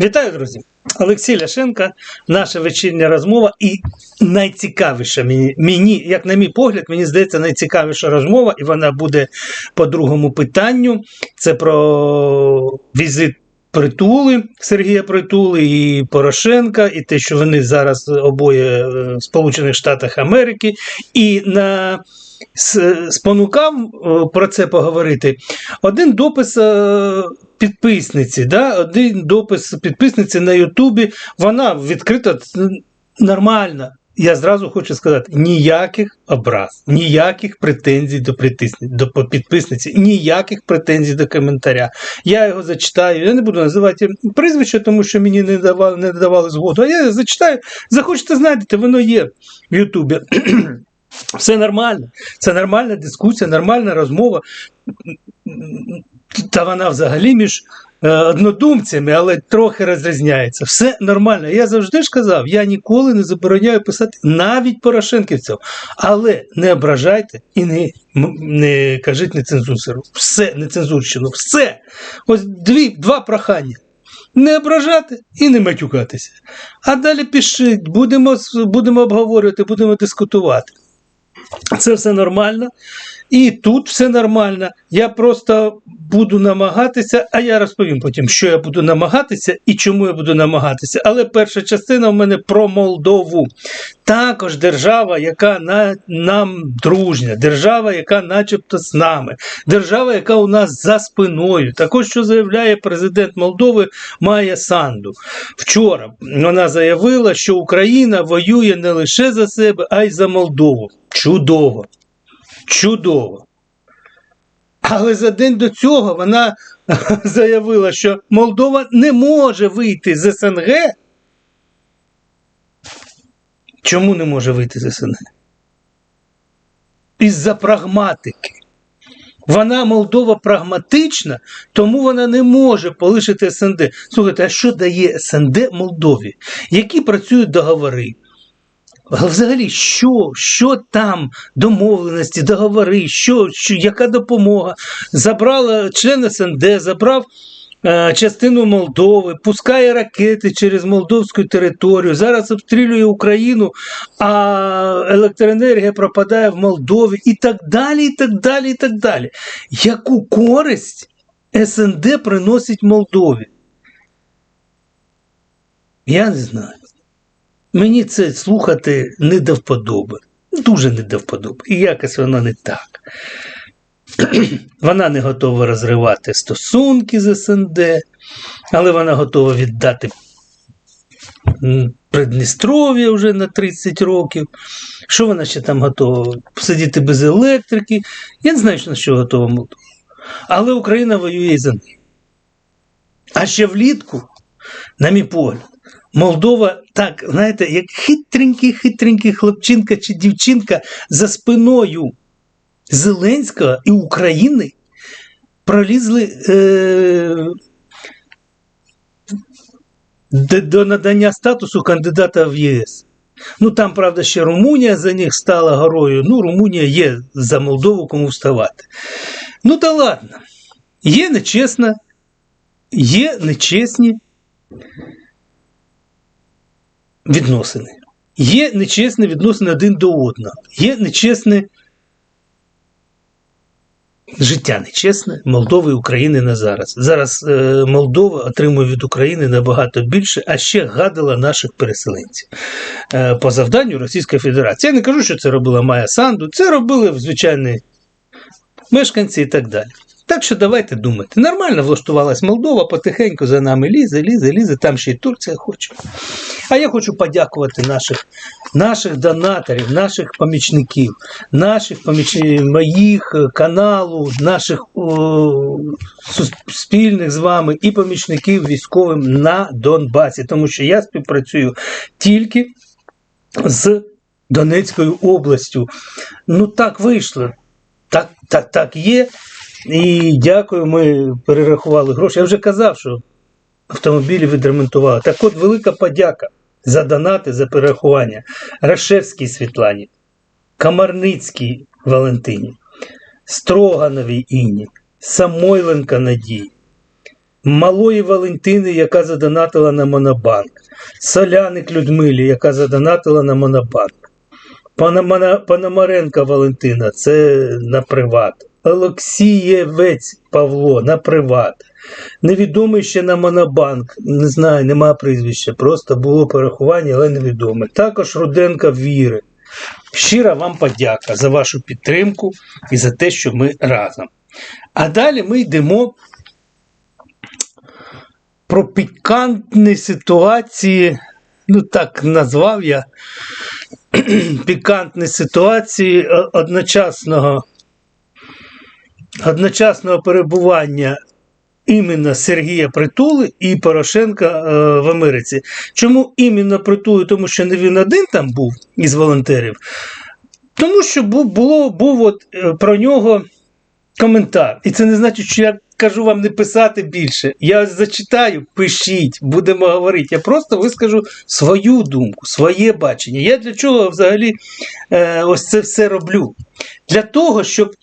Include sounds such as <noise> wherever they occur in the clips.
Вітаю, друзі! Олексій Ляшенка, наша вечірня розмова, і найцікавіша мені, мені, як на мій погляд, мені здається, найцікавіша розмова, і вона буде по другому питанню. Це про візит Притули Сергія Притули і Порошенка, і те, що вони зараз обоє е, в Сполучених Штатах Америки, і на спонукав е, про це поговорити один допис е, підписниці, да? один допис підписниці на Ютубі, вона відкрита нормальна. Я зразу хочу сказати: ніяких образ, ніяких претензій до до підписниці, ніяких претензій до коментаря. Я його зачитаю. Я не буду називати прізвище, тому що мені не давали, не давали згоду. А я зачитаю. Захочете, знайдете, воно є в Ютубі. <clears throat> Все нормально. Це нормальна дискусія, нормальна розмова. Та вона взагалі між е, однодумцями, але трохи розрізняється. Все нормально. Я завжди ж казав, я ніколи не забороняю писати навіть Порошенківців. Але не ображайте і не, не кажіть нецензуру. Все, нецензурщину, все. Ось дві, два прохання. Не ображати і не матюкатися. А далі пишіть, будемо, будемо обговорювати, будемо дискутувати. Це все нормально. І тут все нормально. Я просто буду намагатися, а я розповім потім, що я буду намагатися і чому я буду намагатися. Але перша частина в мене про Молдову. Також держава, яка на, нам дружня, держава, яка начебто з нами, держава, яка у нас за спиною. Також, що заявляє президент Молдови Майя Санду. Вчора вона заявила, що Україна воює не лише за себе, а й за Молдову. Чудово! Чудово! Але за день до цього вона <laughs> заявила, що Молдова не може вийти з СНГ. Чому не може вийти з СНГ? Із-за прагматики. Вона Молдова прагматична, тому вона не може полишити СНД. Слухайте, а що дає СНД Молдові? Які працюють договори? Взагалі, що, що там, домовленості, договори, що, що, яка допомога? Забрала член СНД, забрав е, частину Молдови, пускає ракети через молдовську територію, зараз обстрілює Україну, а електроенергія пропадає в Молдові і так далі, і так далі, і так далі. Яку користь СНД приносить Молдові? Я не знаю. Мені це слухати не до вподоби. Дуже не до вподоби. І якось воно не так. <clears throat> Вона не готова розривати стосунки з СНД, але вона готова віддати Придністров'я вже на 30 років. Що вона ще там готова? Сидіти без електрики. Я не знаю, на що готова Молдова. Але Україна воює за неї. А ще влітку, на мій погляд, Молдова, так, знаєте, як хитренький, хитренький хлопчинка чи дівчинка за спиною Зеленського і України пролізли е, до, надання статусу кандидата в ЄС. Ну там, правда, ще Румунія за них стала горою. Ну, Румунія є за Молдову кому вставати. Ну та ладно. Є нечесна, є нечесні відносини. Є нечесні відносини один до одного. Є нечесне життя нечесне Молдови і України на зараз. Зараз е, Молдова отримує від України набагато більше, а ще гадила наших переселенців е, по завданню Російської Федерації. Я не кажу, що це робила Майя Санду, це робили звичайні мешканці і так далі. Так що давайте думати. Нормально влаштувалась Молдова, потихеньку за нами лізе, лізе, лізе, там ще й Турція хоче. А я хочу подякувати наших, наших донаторів, наших помічників, наших поміч... моїх е, каналу, наших о, спільних з вами і помічників військовим на Донбасі, тому що я співпрацюю тільки з Донецькою областю. Ну так вийшло. Так, так, так є. І дякую, ми перерахували гроші. Я вже казав, що автомобілі відремонтували. Так от велика подяка за донати, за перерахування Рашевській Світлані, Камарницькій Валентині, Строгановій Інні, Самойленка Надії, Малої Валентини, яка задонатила на Монобанк, Соляник Людмилі, яка задонатила на Монобанк. Пономаренка Валентина, це на приват. Олексієвець Павло на приват. Невідомий ще на Монобанк. Не знаю, нема прізвища. Просто було порахування, але невідоме. Також Руденка Віри. Щира вам подяка за вашу підтримку і за те, що ми разом. А далі ми йдемо про пікантні ситуації, ну так назвав я <clears throat> пікантні ситуації е, одночасного, одночасного перебування іменно Сергія Притули і Порошенка е, в Америці. Чому іменно Притули? Тому що не він один там був із волонтерів, тому що був, було, був от, е, про нього коментар. І це не значить, що я кажу вам не писати більше. Я зачитаю, пишіть, будемо говорити. Я просто вискажу свою думку, своє бачення. Я для чого взагалі е, ось це все роблю? Для того, щоб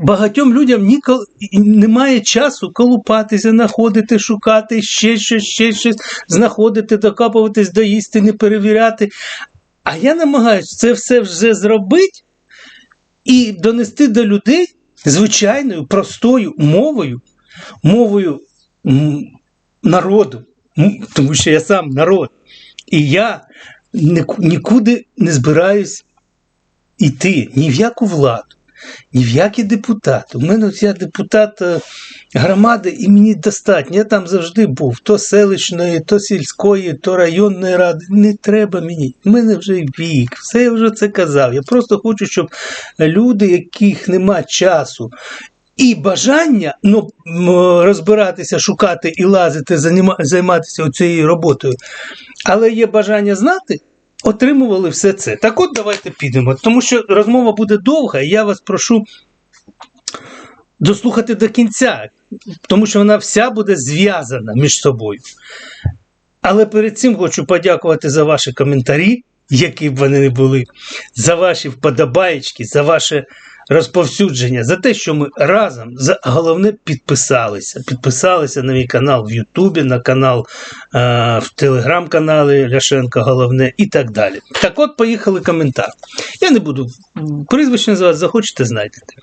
багатьом людям ніколи немає часу колупатися, знаходити, шукати, ще щось, ще щось, знаходити, докапуватись до істини, перевіряти. А я намагаюся це все вже зробити і донести до людей звичайною простою мовою, мовою народу, тому що я сам народ. І я нікуди не збираюсь іти ні в яку владу, ні в який депутат. У мене я депутат е, громади, і мені достатньо. Я там завжди був то селищної, то сільської, то районної ради. Не треба мені. У мене вже вік, все я вже це казав. Я просто хочу, щоб люди, яких нема часу. І бажання ну, розбиратися, шукати і лазити, займатися цією роботою, але є бажання знати, отримували все це. Так от давайте підемо, тому що розмова буде довга, і я вас прошу дослухати до кінця, тому що вона вся буде зв'язана між собою. Але перед цим хочу подякувати за ваші коментарі, які б вони не були, за ваші вподобаєчки, за ваше розповсюдження, за те, що ми разом, за головне підписалися. Підписалися на мій канал в Ютубі, на канал е, в телеграм-каналі Ляшенка Головне і так далі. Так от, поїхали коментар. Я не буду прізвище називати, захочете, знайдете.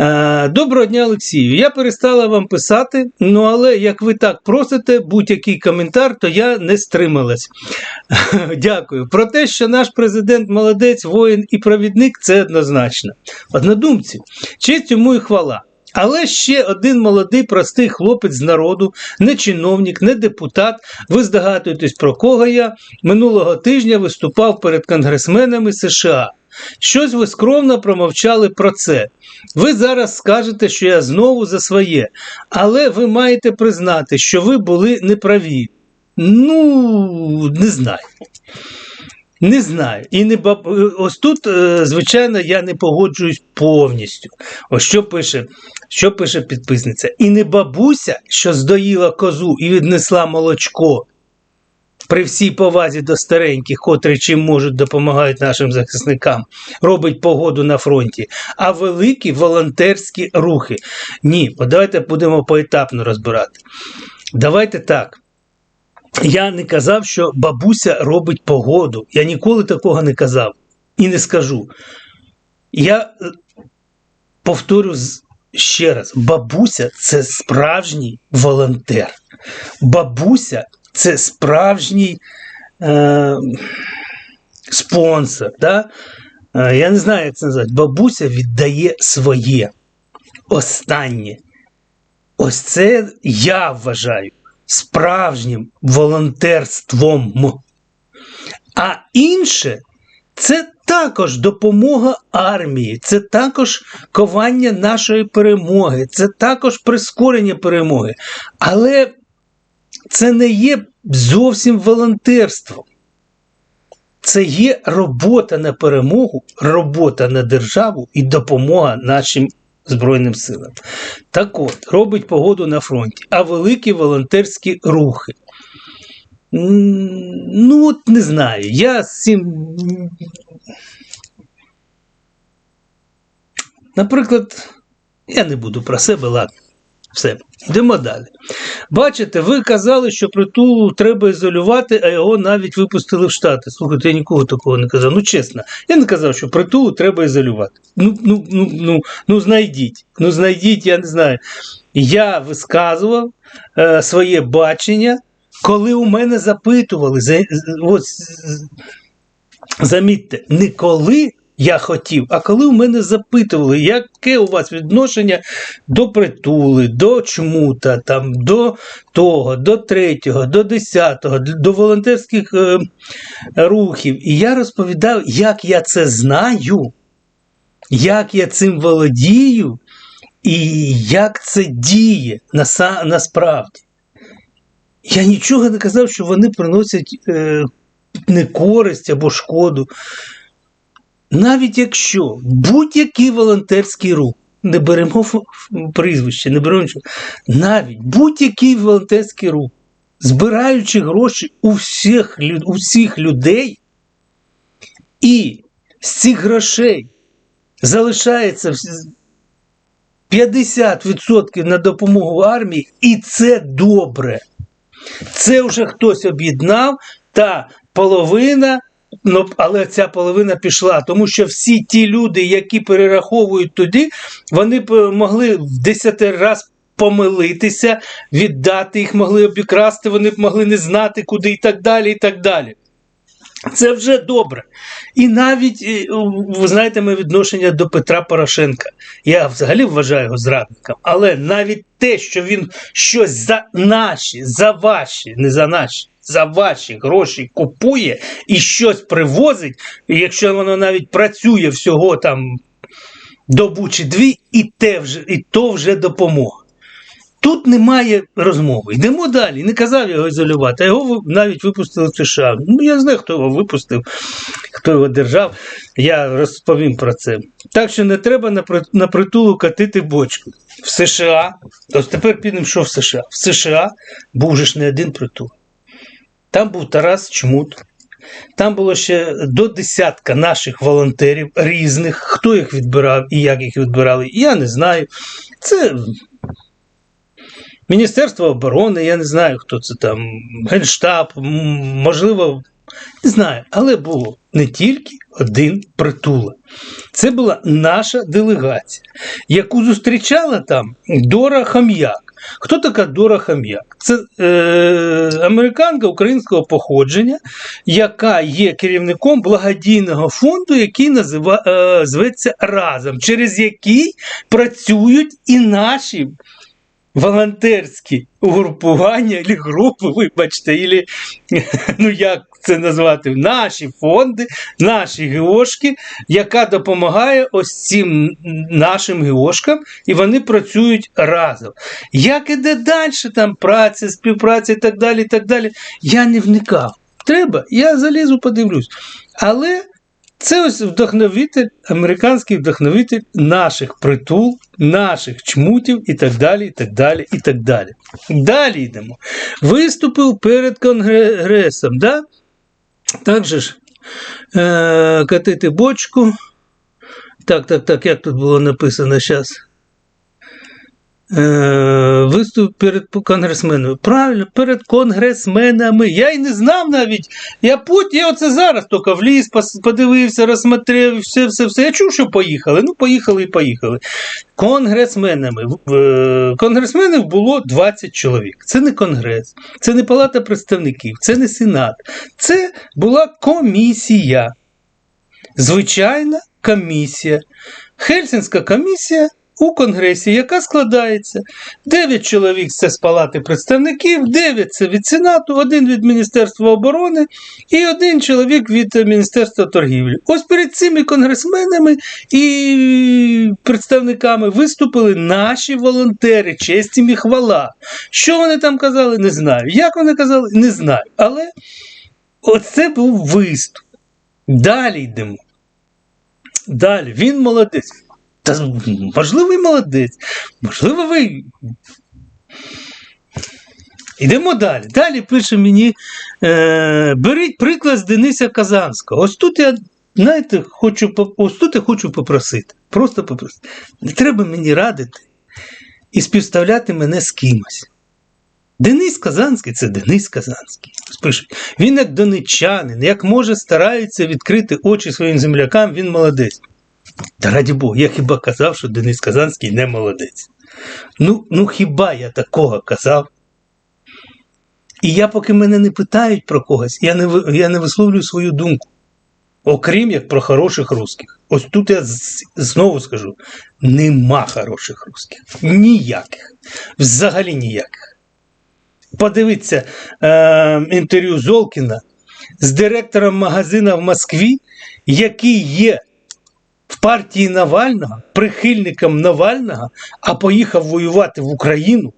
Е, Доброго дня, Олексію. Я перестала вам писати, ну але як ви так просите, будь-який коментар, то я не стрималась. <laughs> Дякую. Про те, що наш президент молодець, воїн і провідник, це однозначно. Однодумці, честь йому і хвала. Але ще один молодий простий хлопець з народу, не чиновник, не депутат. Ви здогадуєтесь, про кого я минулого тижня виступав перед конгресменами США. Щось ви скромно промовчали про це. Ви зараз скажете, що я знову за своє, але ви маєте признати, що ви були неправі. Ну, не знаю. Не знаю. І не баб... Ось тут, е, звичайно, я не погоджуюсь повністю. Ось що пише, що пише підписниця. І не бабуся, що здоїла козу і віднесла молочко. При всій повазі до стареньких, котрі чим можуть допомагають нашим захисникам, робить погоду на фронті, а великі волонтерські рухи. Ні, давайте будемо поетапно розбирати. Давайте так. Я не казав, що бабуся робить погоду. Я ніколи такого не казав і не скажу. Я е, повторю ще раз: бабуся це справжній волонтер. Бабуся це справжній е, спонсор. Да? Е, я не знаю, як це назвати. Бабуся віддає своє останнє. Ось це я вважаю справжнім волонтерством. А інше це також допомога армії, це також ковання нашої перемоги, це також прискорення перемоги. Але це не є зовсім волонтерством. Це є робота на перемогу, робота на державу і допомога нашим Збройним силам. Так от, робить погоду на фронті, а великі волонтерські рухи. Ну, от не знаю. Я з цим. Наприклад, я не буду про себе, ладно. Все, йдемо далі. Бачите, ви казали, що притулу треба ізолювати, а його навіть випустили в Штати. Слухайте, я нікого такого не казав. Ну, чесно, я не казав, що притулу треба ізолювати. Ну, ну, ну, ну, ну знайдіть. Ну, знайдіть, я не знаю. Я висказував е, своє бачення, коли у мене запитували. За, от, замітьте, не коли я хотів, а коли у мене запитували, яке у вас відношення до притули, до чмута, там, до того, до третього, до десятого, до волонтерських е, рухів. І я розповідав, як я це знаю, як я цим володію, і як це діє наса- насправді. Я нічого не казав, що вони приносять е, не користь або шкоду. Навіть якщо будь-який волонтерський рух, не беремо прізвище, не беремо нічого, навіть будь-який волонтерський рух, збираючи гроші у всіх, у всіх людей, і з цих грошей залишається 50% на допомогу армії, і це добре. Це вже хтось об'єднав, та половина, ну, але ця половина пішла, тому що всі ті люди, які перераховують туди, вони б е, могли в 10 раз помилитися, віддати їх могли обікрасти, вони б могли не знати, куди і так далі. і так далі. Це вже добре. І навіть, е, ви знаєте, моє відношення до Петра Порошенка. Я взагалі вважаю його зрадником. Але навіть те, що він щось за наші, за ваші, не за наші, за ваші гроші купує і щось привозить, і якщо воно навіть працює всього там добу чи дві, і, те вже, і то вже допомога. Тут немає розмови. Йдемо далі. Не казав його ізолювати, а його навіть випустили в США. Ну, я знаю, хто його випустив, хто його держав. Я розповім про це. Так що не треба на при- на притулу катити бочку. В США, ось тепер підемо, що в США. В США був же ж не один притул. Там був Тарас Чмут. Там було ще до десятка наших волонтерів різних. Хто їх відбирав і як їх відбирали, я не знаю. Це Міністерство оборони, я не знаю, хто це там, Генштаб, можливо, не знаю, але було не тільки один притула. Це була наша делегація, яку зустрічала там Дора Хам'як. Хто така Дора Хам'як? Це е, американка українського походження, яка є керівником благодійного фонду, який назива, е, зветься Разом, через який працюють і наші волонтерські угрупування, <laughs> або групи, вибачте, ілі, ну як це назвати, наші фонди, наші геошки, яка допомагає ось цим нашим геошкам, і вони працюють разом. Як іде далі там праця, співпраця і так далі, і так далі, я не вникав. Треба, я залізу, подивлюсь. Але це ось вдохновитель, американський вдохновитель наших притул, наших чмутів і так далі, і так далі, і так далі. Далі йдемо. Виступив перед конгресом, да? Так же ж, е, катити бочку. Так, так, так, як тут було написано зараз? Е, виступ перед конгресменами. Правильно, перед конгресменами. Я й не знав навіть. Я пут, я оце зараз тільки вліз, пос- подивився, розсмотрев, все, все, все. Я чув, що поїхали. Ну, поїхали і поїхали. Конгресменами. Конгресменів було 20 чоловік. Це не конгрес, це не палата представників, це не сенат. Це була комісія. Звичайна комісія. Хельсінська комісія у Конгресі, яка складається 9 чоловік це з Палати представників, 9 це від Сенату, один від Міністерства оборони і один чоловік від Міністерства торгівлі. Ось перед цими конгресменами і представниками виступили наші волонтери, честь їм і хвала. Що вони там казали, не знаю. Як вони казали, не знаю. Але оце був виступ. Далі йдемо. Далі, він молодець. Та, можливо, і молодець. Можливо, ви. Йдемо далі. Далі пише мені: е, беріть приклад з Дениса Казанського. Ось тут я, знаєте, хочу, ось тут я хочу попросити. Просто попросити. Не треба мені радити. і співставляти мене з кимось. Денис Казанський це Денис Казанський. Пишуть, він як донечанин, як може старається відкрити очі своїм землякам, він молодець. Та раді Бога, я хіба казав, що Денис Казанський не молодець. Ну, ну хіба я такого казав? І я, поки мене не питають про когось, я не, я не висловлюю свою думку. Окрім як про хороших русських. Ось тут я знову скажу: нема хороших русських. Ніяких. Взагалі ніяких. Подивіться е, інтерв'ю Золкіна з директором магазина в Москві, який є партії Навального, прихильником Навального, а поїхав воювати в Україну,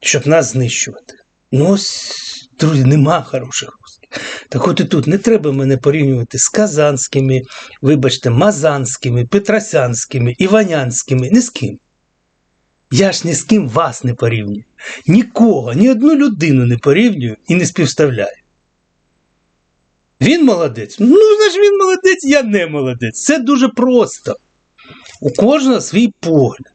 щоб нас знищувати. Ну ось, друзі, нема хороших русських. Так от і тут не треба мене порівнювати з казанськими, вибачте, мазанськими, петросянськими, іванянськими, ні з ким. Я ж ні з ким вас не порівнюю. Нікого, ні одну людину не порівнюю і не співставляю. Він молодець. Ну, значить, він молодець, я не молодець. Це дуже просто. У кожного свій погляд.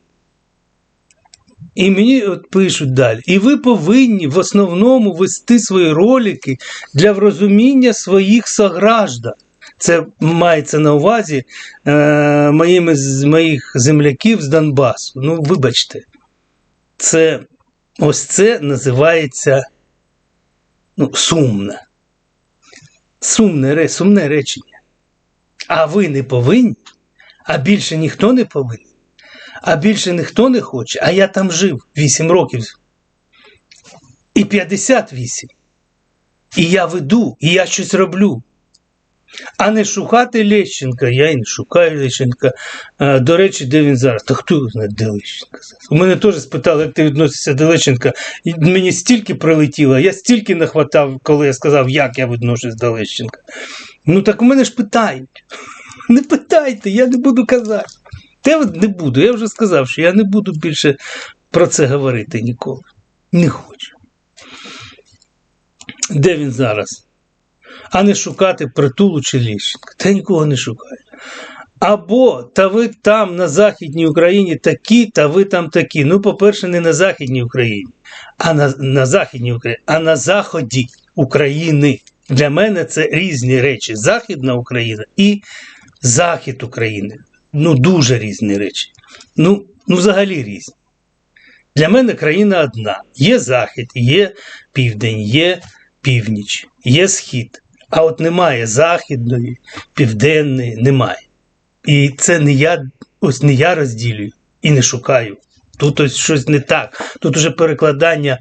І мені от пишуть далі. І ви повинні в основному вести свої ролики для врозуміння своїх сограждан. Це мається на увазі е, моїми, з моїх земляків з Донбасу. Ну, вибачте, це ось це називається ну, сумне. Сумне, сумне речення. А ви не повинні, а більше ніхто не повинен, а більше ніхто не хоче, а я там жив 8 років і 58. І я веду, і я щось роблю. А не шукати Лещенка. Я і не шукаю Лещенка. До речі, де він зараз? Та хто знає, де Лещенка зараз? У мене теж спитали, як ти відносишся до Лещенка. І мені стільки прилетіло, я стільки нахватав, коли я сказав, як я відношусь до Лещенка. Ну так у мене ж питають. <laughs> Не питайте, я не буду казати. От не буду. Я вже сказав, що я не буду більше про це говорити ніколи. Не хочу. Де він зараз? А не шукати притулу чи Ліщенка. Та нікого не шукаю. Або та ви там на Західній Україні такі, та ви там такі. Ну, по-перше, не на Західній Україні, а на, на Західній Україні, а на Заході України. Для мене це різні речі. Західна Україна і Захід України. Ну, дуже різні речі. Ну, ну взагалі різні. Для мене країна одна. Є Захід, є південь, є північ, є схід. А от немає західної, південної, немає. І це не я, ось не я розділюю і не шукаю. Тут ось щось не так. Тут уже перекладання,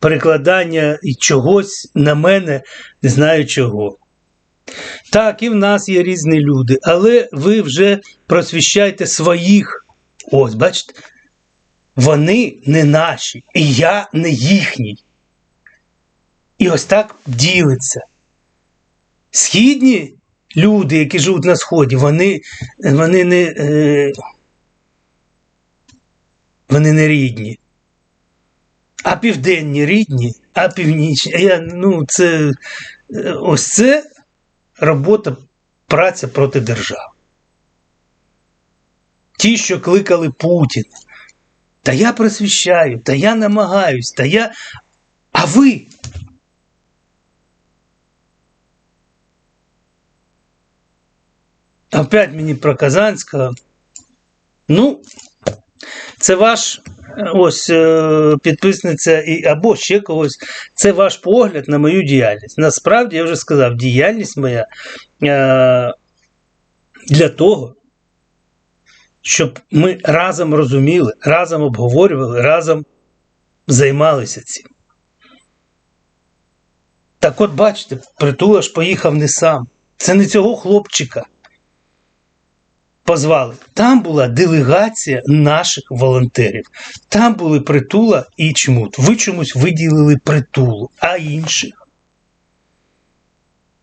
перекладання і чогось на мене, не знаю чого. Так, і в нас є різні люди, але ви вже просвіщайте своїх. Ось, бачите, вони не наші, і я не їхній. І ось так ділиться. Східні люди, які живуть на Сході, вони, вони не. Е, вони не рідні. А південні рідні, а північні. Я, ну, це, е, ось це робота, праця проти держави. Ті, що кликали Путіна. Та я просвіщаю, та я намагаюсь, та я. А ви? Опять мені про Казанського. Ну, це ваш ось е, підписниця і, або ще когось. Це ваш погляд на мою діяльність. Насправді, я вже сказав, діяльність моя е, для того, щоб ми разом розуміли, разом обговорювали, разом займалися цим. Так от бачите, притула ж поїхав не сам. Це не цього хлопчика позвали. Там була делегація наших волонтерів. Там були притула і чмут. Ви чомусь виділили притулу, а інших.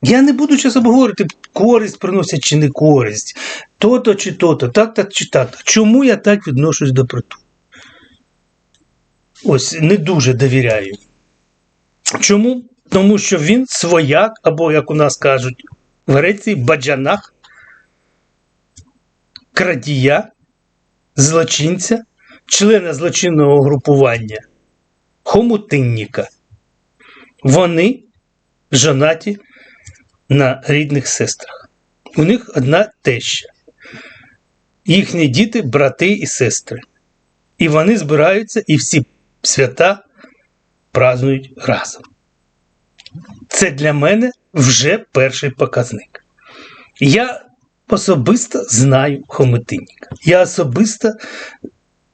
Я не буду зараз обговорити, користь приносять чи не користь, то-то чи то-то, так-то чи так-то. Чому я так відношусь до притулу? Ось не дуже довіряю. Чому? Тому що він свояк, або, як у нас кажуть, в Греції баджанах, крадія, злочинця, члена злочинного групування хомутинніка. Вони жонаті на рідних сестрах. У них одна теща. Їхні діти, брати і сестри. І вони збираються і всі свята празднують разом. Це для мене вже перший показник. Я особисто знаю Хометинніка. Я особисто,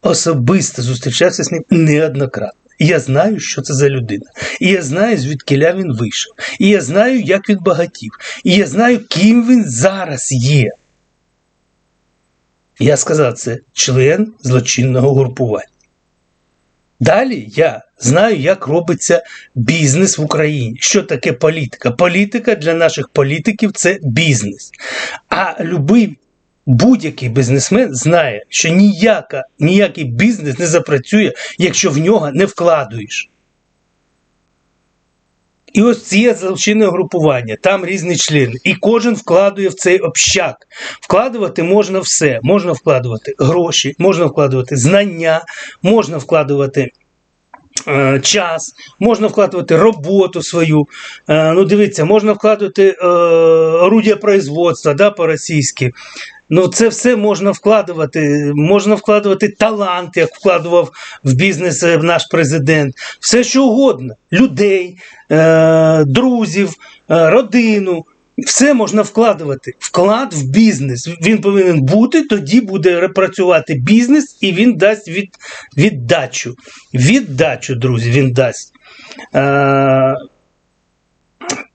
особисто зустрічався з ним неоднократно. Я знаю, що це за людина. І я знаю, звідкиля він вийшов. І я знаю, як він багатів. І я знаю, ким він зараз є. Я сказав, це член злочинного групування. Далі я знаю, як робиться бізнес в Україні. Що таке політика? Політика для наших політиків це бізнес. А любий будь-який бізнесмен знає, що ніяка, ніякий бізнес не запрацює, якщо в нього не вкладуєш. І ось це злочинне групування, там різні члени, і кожен вкладує в цей общак. Вкладувати можна все. Можна вкладувати гроші, можна вкладувати знання, можна вкладувати час, можна вкладувати роботу свою. Е, ну, дивіться, можна вкладувати е, орудія производства да, по-російськи. Ну, це все можна вкладувати. Можна вкладувати талант, як вкладував в бізнес е, наш президент. Все що угодно. Людей, е, друзів, е, родину. Все можна вкладувати. Вклад в бізнес. Він повинен бути, тоді буде працювати бізнес і він дасть від, віддачу. Віддачу, друзі, він дасть. Е,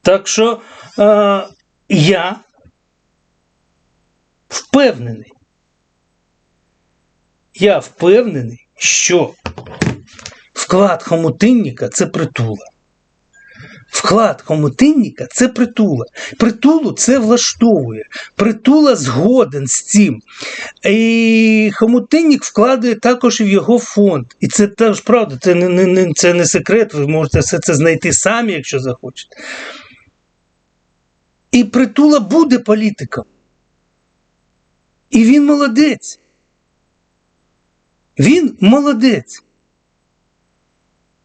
так що е, я впевнений. Я впевнений, що вклад хомутинника це притула. Вклад хомутинника це притула. Притулу це влаштовує. Притула згоден з цим. І хомутинник вкладає також в його фонд. І це теж правда, це не, не, це не секрет, ви можете все це знайти самі, якщо захочете. І притула буде політиком. І він молодець. Він молодець.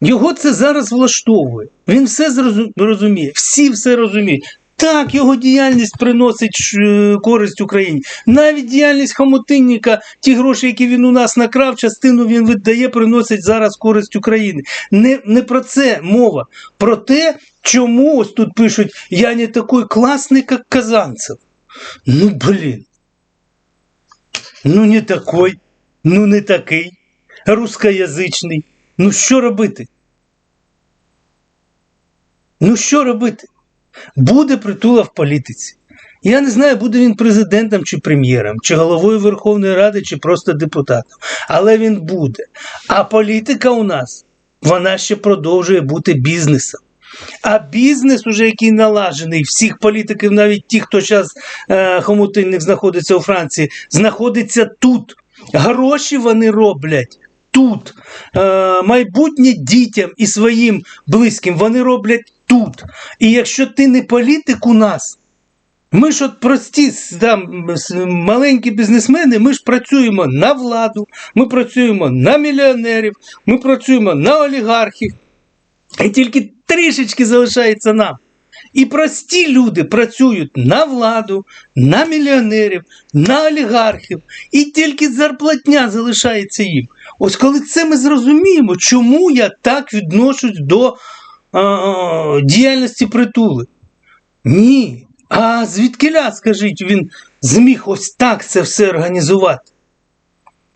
Його це зараз влаштовує. Він все розуміє, всі все розуміють. Так, його діяльність приносить е, користь Україні. Навіть діяльність хомутинника, ті гроші, які він у нас накрав, частину він віддає, приносить зараз користь Україні. Не, не про це мова. Про те, чому ось тут пишуть: я не такий класний, як Казанцев. Ну, блін. Ну, не такой, ну не такий, рускоязичний. Ну що робити? Ну що робити? Буде притула в політиці. Я не знаю, буде він президентом чи прем'єром, чи головою Верховної Ради, чи просто депутатом. Але він буде. А політика у нас, вона ще продовжує бути бізнесом. А бізнес, уже який налажений, всіх політиків, навіть ті, хто зараз е, хомутинник знаходиться у Франції, знаходиться тут. Гроші вони роблять тут. Е, майбутнє дітям і своїм близьким вони роблять тут. І якщо ти не політик у нас, ми ж от прості там, маленькі бізнесмени, ми ж працюємо на владу, ми працюємо на мільйонерів, ми працюємо на олігархів. І тільки трішечки залишається нам. І прості люди працюють на владу, на мільйонерів, на олігархів, і тільки зарплатня залишається їм. Ось коли це ми зрозуміємо, чому я так відношусь до е, діяльності притули. Ні. А звідкиля, скажіть, він зміг ось так це все організувати?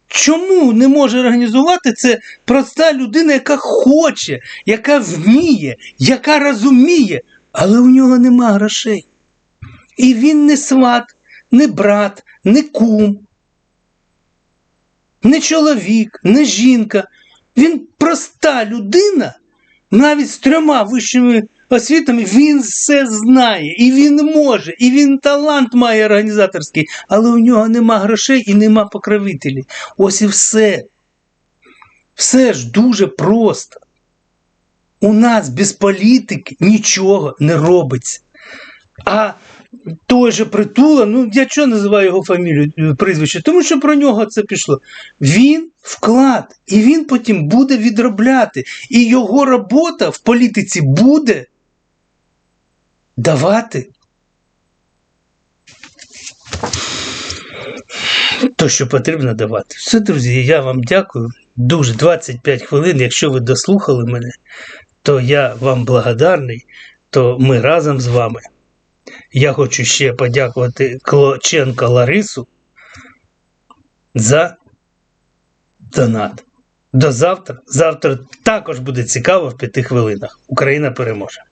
Чому не може організувати це проста людина, яка хоче, яка вміє, яка розуміє, але у нього нема грошей. І він не сват, не брат, не кум, не чоловік, не жінка. Він проста людина, навіть з трьома вищими освітами, він все знає, і він може, і він талант має організаторський, але у нього нема грошей і нема покровителів. Ось і все. Все ж дуже просто. У нас без політики нічого не робиться. А той же притула, ну я чого називаю його фамілію, е, прізвище? Тому що про нього це пішло. Він вклад, і він потім буде відробляти. І його робота в політиці буде давати. То, що потрібно давати. Все, друзі, я вам дякую. Дуже 25 хвилин. Якщо ви дослухали мене, то я вам благодарний, то ми разом з вами. Я хочу ще подякувати Клоченко Ларису за донат. До завтра. Завтра також буде цікаво в п'яти хвилинах. Україна переможе.